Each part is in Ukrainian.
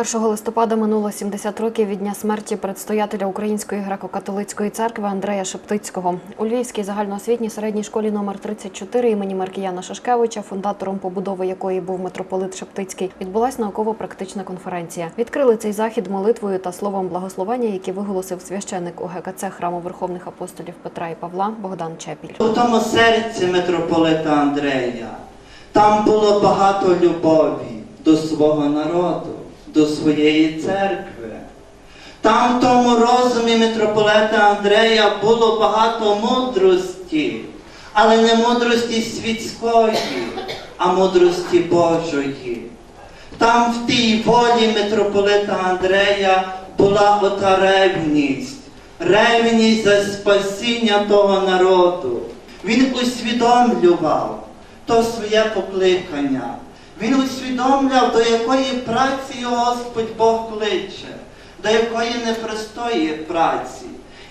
1 листопада минуло 70 років від дня смерті предстоятеля Української греко-католицької церкви Андрея Шептицького. У Львівській загальноосвітній середній школі номер 34 імені Маркіяна Шашкевича, фундатором побудови якої був митрополит Шептицький, відбулась науково-практична конференція. Відкрили цей захід молитвою та словом благословення, які виголосив священик у ГКЦ храму Верховних апостолів Петра і Павла Богдан Чепіль. У тому серці митрополита Андрея там було багато любові до свого народу, до своєї церкви. Там в тому розумі митрополита Андрея було багато мудрості, але не мудрості світської, а мудрості Божої. Там в тій волі митрополита Андрея була ота ревність, ревність за спасіння того народу. Він усвідомлював то своє покликання. Він усвідомляв, до якої праці Господь Бог кличе, до якої непростої праці.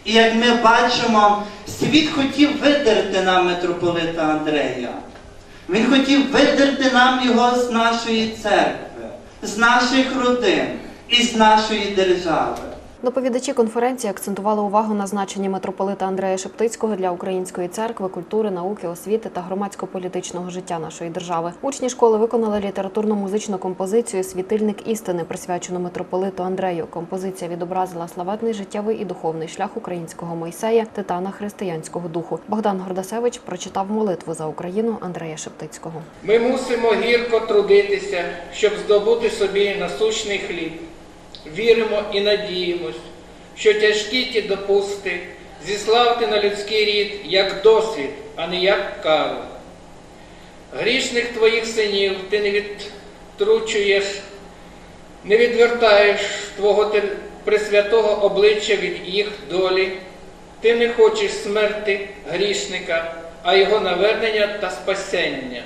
І як ми бачимо, світ хотів видерти нам митрополита Андрея. Він хотів видерти нам його з нашої церкви, з наших родин і з нашої держави. Доповідачі конференції акцентували увагу на значенні митрополита Андрея Шептицького для української церкви, культури, науки, освіти та громадсько-політичного життя нашої держави. Учні школи виконали літературно-музичну композицію Світильник істини, присвячену митрополиту Андрею. Композиція відобразила славетний життєвий і духовний шлях українського Мойсея, титана християнського духу. Богдан Гордасевич прочитав молитву за Україну Андрея Шептицького. Ми мусимо гірко трудитися, щоб здобути собі насущний хліб. Віримо і надіємось, що тяжкі ті допусти зіславти на людський рід як досвід, а не як кару. Грішних твоїх синів ти не відтручуєш, не відвертаєш твого пресвятого обличчя від їх долі. Ти не хочеш смерти грішника, а його навернення та спасення.